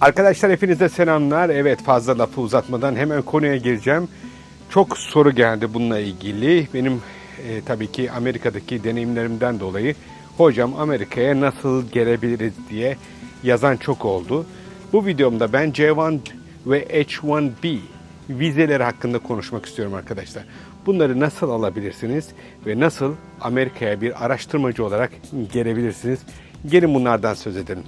Arkadaşlar hepinize selamlar. Evet fazla lafı uzatmadan hemen konuya gireceğim. Çok soru geldi bununla ilgili. Benim e, tabii ki Amerika'daki deneyimlerimden dolayı hocam Amerika'ya nasıl gelebiliriz diye yazan çok oldu. Bu videomda ben C1 ve H1B vizeleri hakkında konuşmak istiyorum arkadaşlar. Bunları nasıl alabilirsiniz ve nasıl Amerika'ya bir araştırmacı olarak gelebilirsiniz? Gelin bunlardan söz edelim.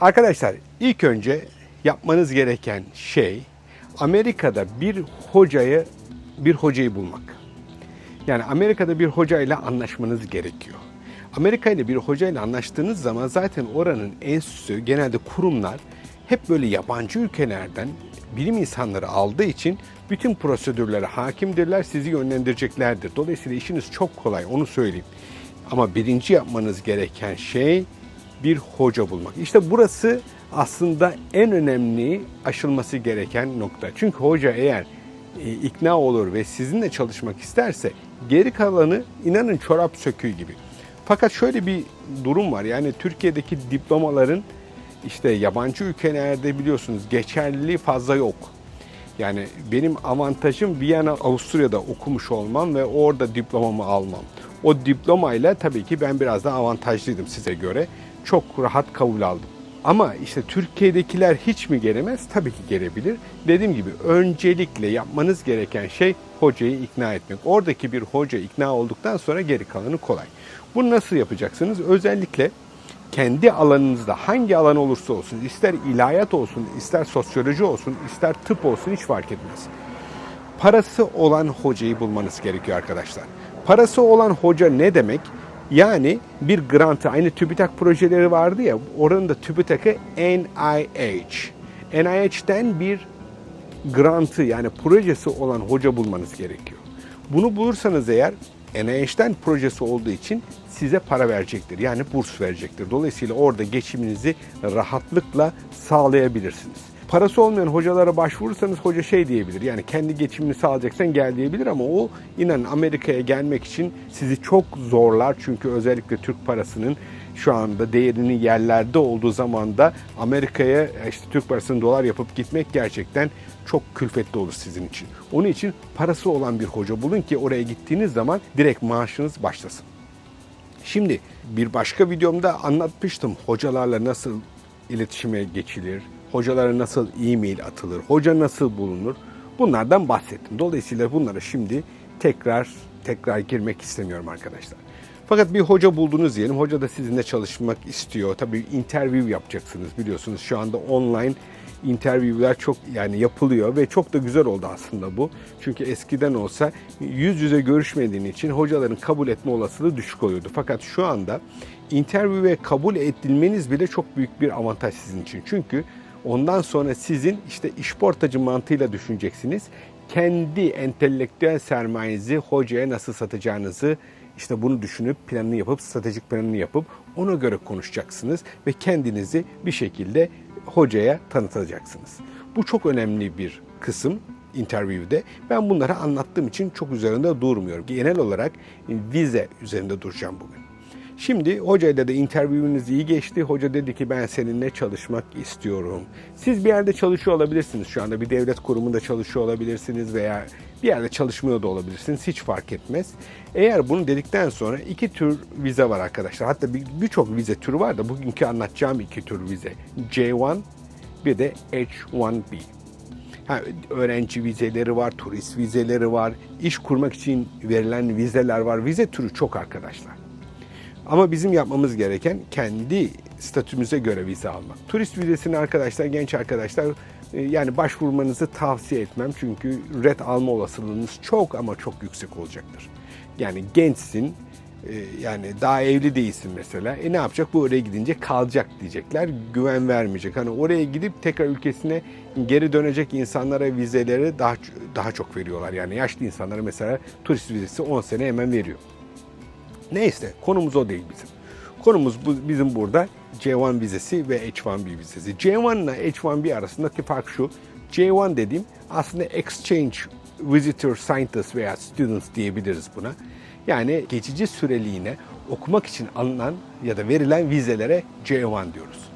Arkadaşlar ilk önce yapmanız gereken şey Amerika'da bir hocayı bir hocayı bulmak. Yani Amerika'da bir hocayla anlaşmanız gerekiyor. Amerika ile bir hocayla anlaştığınız zaman zaten oranın enstitüsü genelde kurumlar hep böyle yabancı ülkelerden bilim insanları aldığı için bütün prosedürlere hakimdirler, sizi yönlendireceklerdir. Dolayısıyla işiniz çok kolay, onu söyleyeyim. Ama birinci yapmanız gereken şey bir hoca bulmak. İşte burası aslında en önemli aşılması gereken nokta. Çünkü hoca eğer e, ikna olur ve sizinle çalışmak isterse geri kalanı inanın çorap söküğü gibi. Fakat şöyle bir durum var. Yani Türkiye'deki diplomaların işte yabancı ülkelerde biliyorsunuz geçerliliği fazla yok. Yani benim avantajım Viyana, Avusturya'da okumuş olmam ve orada diplomamı almam. O diplomayla tabii ki ben biraz daha avantajlıydım size göre. Çok rahat kabul aldım. Ama işte Türkiye'dekiler hiç mi gelemez? Tabii ki gelebilir. Dediğim gibi öncelikle yapmanız gereken şey hocayı ikna etmek. Oradaki bir hoca ikna olduktan sonra geri kalanı kolay. Bunu nasıl yapacaksınız? Özellikle kendi alanınızda hangi alan olursa olsun, ister ilahiyat olsun, ister sosyoloji olsun, ister tıp olsun hiç fark etmez. Parası olan hocayı bulmanız gerekiyor arkadaşlar. Parası olan hoca ne demek? Yani bir grantı, aynı TÜBİTAK projeleri vardı ya, oranın da TÜBİTAK'ı NIH. NIH'den bir grantı yani projesi olan hoca bulmanız gerekiyor. Bunu bulursanız eğer NIH'den projesi olduğu için size para verecektir. Yani burs verecektir. Dolayısıyla orada geçiminizi rahatlıkla sağlayabilirsiniz. Parası olmayan hocalara başvurursanız hoca şey diyebilir. Yani kendi geçimini sağlayacaksan gel diyebilir ama o inan Amerika'ya gelmek için sizi çok zorlar. Çünkü özellikle Türk parasının şu anda değerinin yerlerde olduğu zaman da Amerika'ya işte Türk parasını dolar yapıp gitmek gerçekten çok külfetli olur sizin için. Onun için parası olan bir hoca bulun ki oraya gittiğiniz zaman direkt maaşınız başlasın. Şimdi bir başka videomda anlatmıştım hocalarla nasıl iletişime geçilir, hocalara nasıl e-mail atılır, hoca nasıl bulunur bunlardan bahsettim. Dolayısıyla bunlara şimdi tekrar tekrar girmek istemiyorum arkadaşlar. Fakat bir hoca buldunuz diyelim. Hoca da sizinle çalışmak istiyor. Tabii interview yapacaksınız biliyorsunuz. Şu anda online interviewler çok yani yapılıyor ve çok da güzel oldu aslında bu. Çünkü eskiden olsa yüz yüze görüşmediğin için hocaların kabul etme olasılığı düşük oluyordu. Fakat şu anda interview'e kabul edilmeniz bile çok büyük bir avantaj sizin için. Çünkü ondan sonra sizin işte işportacı mantığıyla düşüneceksiniz. Kendi entelektüel sermayenizi hocaya nasıl satacağınızı işte bunu düşünüp planını yapıp stratejik planını yapıp ona göre konuşacaksınız ve kendinizi bir şekilde hocaya tanıtacaksınız. Bu çok önemli bir kısım interview'de. Ben bunları anlattığım için çok üzerinde durmuyorum. Genel olarak vize üzerinde duracağım bugün. Şimdi hocayla da interview'ünüz iyi geçti. Hoca dedi ki ben seninle çalışmak istiyorum. Siz bir yerde çalışıyor olabilirsiniz şu anda. Bir devlet kurumunda çalışıyor olabilirsiniz veya bir yerde çalışmıyor da olabilirsiniz. Hiç fark etmez. Eğer bunu dedikten sonra iki tür vize var arkadaşlar. Hatta birçok bir vize türü var da bugünkü anlatacağım iki tür vize. J1 bir de H1B. Ha, öğrenci vizeleri var, turist vizeleri var, iş kurmak için verilen vizeler var. Vize türü çok arkadaşlar. Ama bizim yapmamız gereken kendi statümüze göre vize almak. Turist vizesini arkadaşlar, genç arkadaşlar e, yani başvurmanızı tavsiye etmem. Çünkü red alma olasılığınız çok ama çok yüksek olacaktır. Yani gençsin, e, yani daha evli değilsin mesela. E ne yapacak? Bu oraya gidince kalacak diyecekler. Güven vermeyecek. Hani oraya gidip tekrar ülkesine geri dönecek insanlara vizeleri daha daha çok veriyorlar. Yani yaşlı insanlara mesela turist vizesi 10 sene hemen veriyor. Neyse konumuz o değil bizim. Konumuz bu, bizim burada C1 vizesi ve H1B vizesi. C1 ile H1B arasındaki fark şu. C1 dediğim aslında exchange visitor scientist veya students diyebiliriz buna. Yani geçici süreliğine okumak için alınan ya da verilen vizelere J1 diyoruz.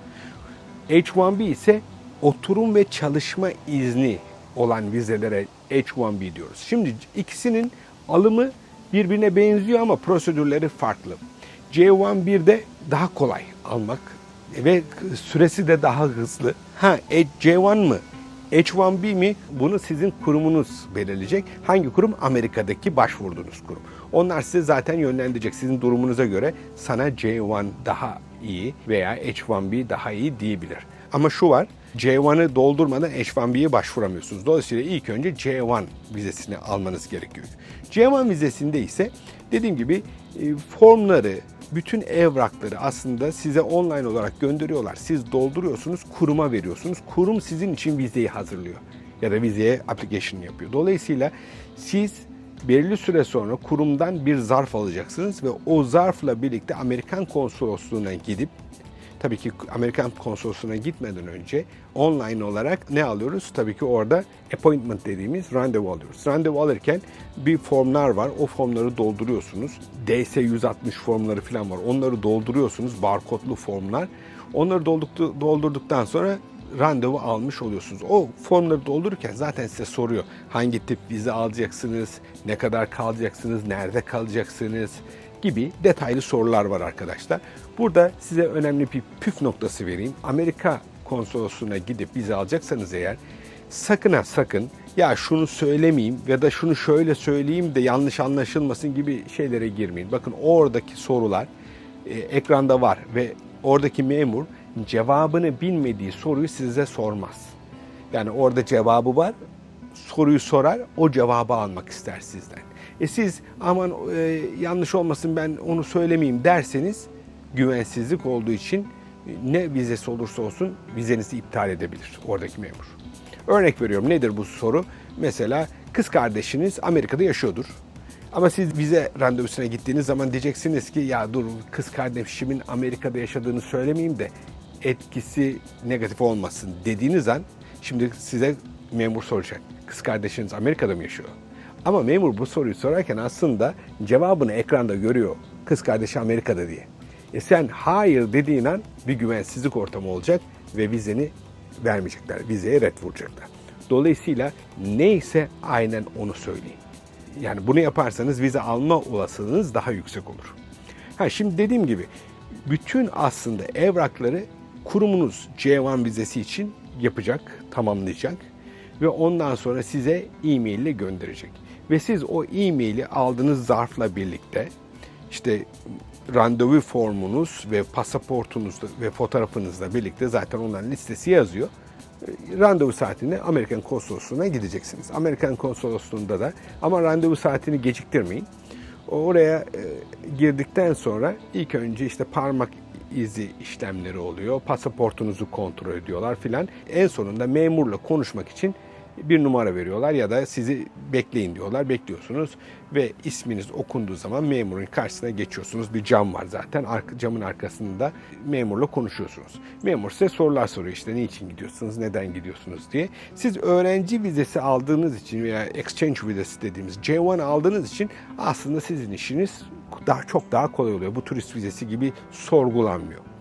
H1B ise oturum ve çalışma izni olan vizelere H1B diyoruz. Şimdi ikisinin alımı birbirine benziyor ama prosedürleri farklı. J1 daha kolay almak ve süresi de daha hızlı. Ha J1 mı? H1B mi? Bunu sizin kurumunuz belirleyecek. Hangi kurum? Amerika'daki başvurduğunuz kurum. Onlar size zaten yönlendirecek. Sizin durumunuza göre sana J1 daha iyi veya H1B daha iyi diyebilir. Ama şu var, J1'ı doldurmadan H1B'ye başvuramıyorsunuz. Dolayısıyla ilk önce J1 vizesini almanız gerekiyor. J1 vizesinde ise dediğim gibi e, formları, bütün evrakları aslında size online olarak gönderiyorlar. Siz dolduruyorsunuz, kuruma veriyorsunuz. Kurum sizin için vizeyi hazırlıyor ya da vizeye application yapıyor. Dolayısıyla siz belirli süre sonra kurumdan bir zarf alacaksınız ve o zarfla birlikte Amerikan konsolosluğuna gidip tabii ki Amerikan konsolosluğuna gitmeden önce online olarak ne alıyoruz? Tabii ki orada appointment dediğimiz randevu alıyoruz. Randevu alırken bir formlar var. O formları dolduruyorsunuz. DS 160 formları falan var. Onları dolduruyorsunuz. Barkodlu formlar. Onları dolduktu- doldurduktan sonra randevu almış oluyorsunuz. O formları doldururken zaten size soruyor. Hangi tip vize alacaksınız, ne kadar kalacaksınız, nerede kalacaksınız gibi detaylı sorular var arkadaşlar. Burada size önemli bir püf noktası vereyim. Amerika konsolosluğuna gidip vize alacaksanız eğer sakın ha sakın ya şunu söylemeyeyim ya da şunu şöyle söyleyeyim de yanlış anlaşılmasın gibi şeylere girmeyin. Bakın oradaki sorular e, ekranda var ve oradaki memur cevabını bilmediği soruyu size sormaz. Yani orada cevabı var, soruyu sorar, o cevabı almak ister sizden. E siz aman e, yanlış olmasın ben onu söylemeyeyim derseniz güvensizlik olduğu için e, ne vizesi olursa olsun vizenizi iptal edebilir oradaki memur. Örnek veriyorum nedir bu soru? Mesela kız kardeşiniz Amerika'da yaşıyordur. Ama siz vize randevusuna gittiğiniz zaman diyeceksiniz ki ya dur kız kardeşimin Amerika'da yaşadığını söylemeyeyim de etkisi negatif olmasın dediğiniz an şimdi size memur soracak. Kız kardeşiniz Amerika'da mı yaşıyor? Ama memur bu soruyu sorarken aslında cevabını ekranda görüyor. Kız kardeşi Amerika'da diye. E sen hayır dediğin an bir güvensizlik ortamı olacak ve vizeni vermeyecekler. Vizeye red vuracaklar. Dolayısıyla neyse aynen onu söyleyin. Yani bunu yaparsanız vize alma olasılığınız daha yüksek olur. Ha şimdi dediğim gibi bütün aslında evrakları kurumunuz C1 vizesi için yapacak, tamamlayacak ve ondan sonra size e-mail ile gönderecek. Ve siz o e-maili aldığınız zarfla birlikte işte randevu formunuz ve pasaportunuz ve fotoğrafınızla birlikte zaten onların listesi yazıyor. Randevu saatinde Amerikan konsolosluğuna gideceksiniz. Amerikan konsolosluğunda da ama randevu saatini geciktirmeyin. Oraya e, girdikten sonra ilk önce işte parmak izi işlemleri oluyor. Pasaportunuzu kontrol ediyorlar filan. En sonunda memurla konuşmak için bir numara veriyorlar ya da sizi bekleyin diyorlar. Bekliyorsunuz ve isminiz okunduğu zaman memurun karşısına geçiyorsunuz. Bir cam var zaten. Arka, camın arkasında memurla konuşuyorsunuz. Memur size sorular soruyor işte niçin gidiyorsunuz, neden gidiyorsunuz diye. Siz öğrenci vizesi aldığınız için veya exchange vizesi dediğimiz C1 aldığınız için aslında sizin işiniz daha çok daha kolay oluyor. Bu turist vizesi gibi sorgulanmıyor.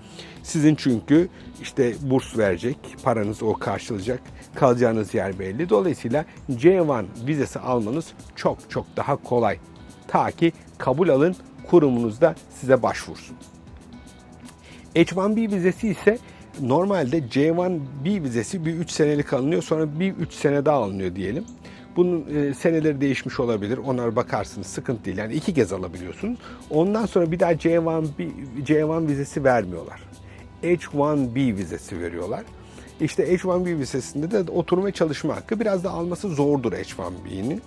Sizin çünkü işte burs verecek, paranız o karşılayacak, kalacağınız yer belli. Dolayısıyla C1 vizesi almanız çok çok daha kolay. Ta ki kabul alın, kurumunuz da size başvursun. H1B vizesi ise normalde C1B vizesi bir 3 senelik alınıyor sonra bir 3 sene daha alınıyor diyelim. Bunun e, seneleri değişmiş olabilir. Onlara bakarsınız. Sıkıntı değil. Yani iki kez alabiliyorsunuz. Ondan sonra bir daha C1, C1 vizesi vermiyorlar. H1B vizesi veriyorlar. İşte H1B vizesinde de oturma çalışma hakkı biraz da alması zordur H1B'nin.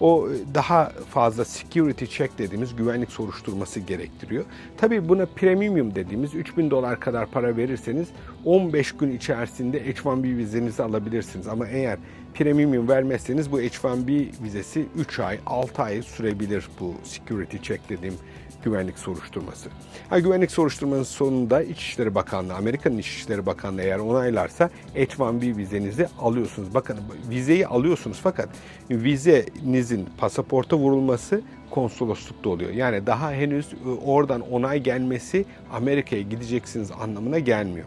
O daha fazla security check dediğimiz güvenlik soruşturması gerektiriyor. Tabii buna premium dediğimiz 3000 dolar kadar para verirseniz 15 gün içerisinde H1B vizenizi alabilirsiniz. Ama eğer premium vermezseniz bu H1B vizesi 3 ay, 6 ay sürebilir bu security check dediğim güvenlik soruşturması. Ha, güvenlik soruşturmanın sonunda İçişleri Bakanlığı, Amerika'nın İçişleri Bakanlığı eğer onaylarsa H1B vizenizi alıyorsunuz. Bakın vizeyi alıyorsunuz fakat vizenizin pasaporta vurulması konsoloslukta oluyor. Yani daha henüz e, oradan onay gelmesi Amerika'ya gideceksiniz anlamına gelmiyor.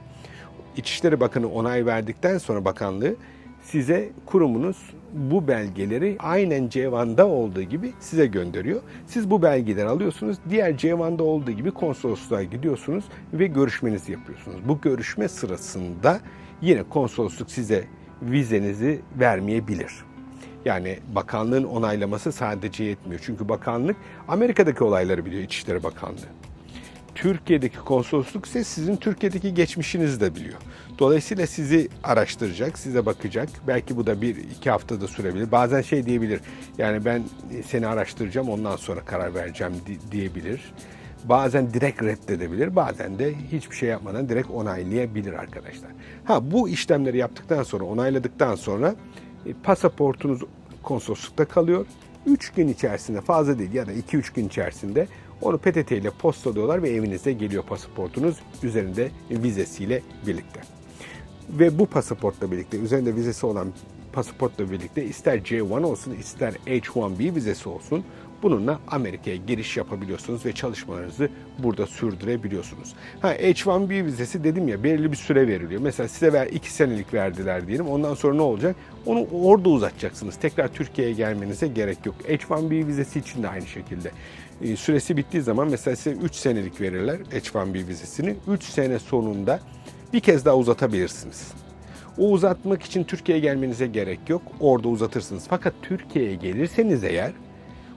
İçişleri Bakanı onay verdikten sonra bakanlığı size kurumunuz bu belgeleri aynen C1'da olduğu gibi size gönderiyor. Siz bu belgeleri alıyorsunuz. Diğer C1'da olduğu gibi konsolosluğa gidiyorsunuz ve görüşmenizi yapıyorsunuz. Bu görüşme sırasında yine konsolosluk size vizenizi vermeyebilir. Yani bakanlığın onaylaması sadece yetmiyor. Çünkü bakanlık Amerika'daki olayları biliyor İçişleri Bakanlığı. Türkiye'deki konsolosluk ise sizin Türkiye'deki geçmişinizi de biliyor. Dolayısıyla sizi araştıracak, size bakacak. Belki bu da bir iki haftada sürebilir. Bazen şey diyebilir, yani ben seni araştıracağım ondan sonra karar vereceğim di- diyebilir. Bazen direkt reddedebilir, bazen de hiçbir şey yapmadan direkt onaylayabilir arkadaşlar. Ha bu işlemleri yaptıktan sonra, onayladıktan sonra e, pasaportunuz konsoloslukta kalıyor. 3 gün içerisinde fazla değil ya da 2-3 gün içerisinde onu PTT ile postalıyorlar ve evinize geliyor pasaportunuz üzerinde vizesiyle birlikte. Ve bu pasaportla birlikte üzerinde vizesi olan pasaportla birlikte ister C1 olsun ister H1B vizesi olsun bununla Amerika'ya giriş yapabiliyorsunuz ve çalışmalarınızı burada sürdürebiliyorsunuz. Ha H1B vizesi dedim ya belirli bir süre veriliyor. Mesela size ver 2 senelik verdiler diyelim. Ondan sonra ne olacak? Onu orada uzatacaksınız. Tekrar Türkiye'ye gelmenize gerek yok. H1B vizesi için de aynı şekilde. Ee, Süresi bittiği zaman mesela size 3 senelik verirler H1B vizesini. 3 sene sonunda bir kez daha uzatabilirsiniz. O uzatmak için Türkiye'ye gelmenize gerek yok. Orada uzatırsınız. Fakat Türkiye'ye gelirseniz eğer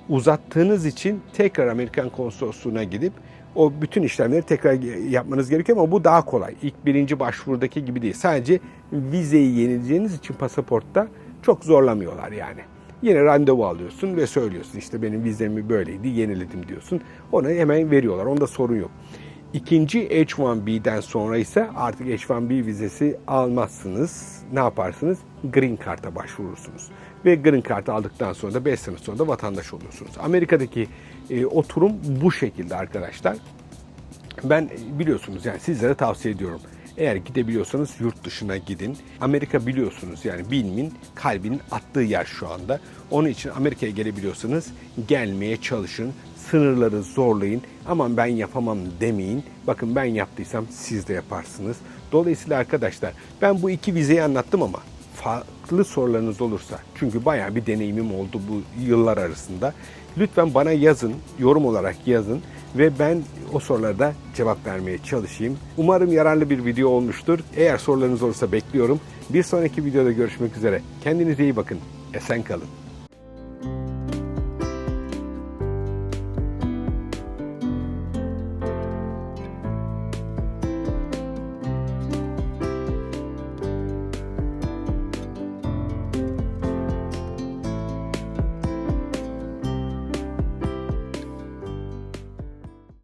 uzattığınız için tekrar Amerikan konsolosluğuna gidip o bütün işlemleri tekrar yapmanız gerekiyor ama bu daha kolay. İlk birinci başvurudaki gibi değil. Sadece vizeyi yenileceğiniz için pasaportta çok zorlamıyorlar yani. Yine randevu alıyorsun ve söylüyorsun işte benim vizemi böyleydi yeniledim diyorsun. Ona hemen veriyorlar. Onda sorun yok. İkinci H1B'den sonra ise artık H1B vizesi almazsınız. Ne yaparsınız? Green Card'a başvurursunuz. Ve Green Card'ı aldıktan sonra da 5 sene sonra da vatandaş oluyorsunuz. Amerika'daki e, oturum bu şekilde arkadaşlar. Ben e, biliyorsunuz yani sizlere tavsiye ediyorum. Eğer gidebiliyorsanız yurt dışına gidin. Amerika biliyorsunuz yani bilmin kalbinin attığı yer şu anda. Onun için Amerika'ya gelebiliyorsanız gelmeye çalışın. Sınırları zorlayın. Aman ben yapamam demeyin. Bakın ben yaptıysam siz de yaparsınız. Dolayısıyla arkadaşlar ben bu iki vizeyi anlattım ama farklı sorularınız olursa çünkü bayağı bir deneyimim oldu bu yıllar arasında. Lütfen bana yazın, yorum olarak yazın ve ben o sorulara da cevap vermeye çalışayım. Umarım yararlı bir video olmuştur. Eğer sorularınız olursa bekliyorum. Bir sonraki videoda görüşmek üzere. Kendinize iyi bakın. Esen kalın.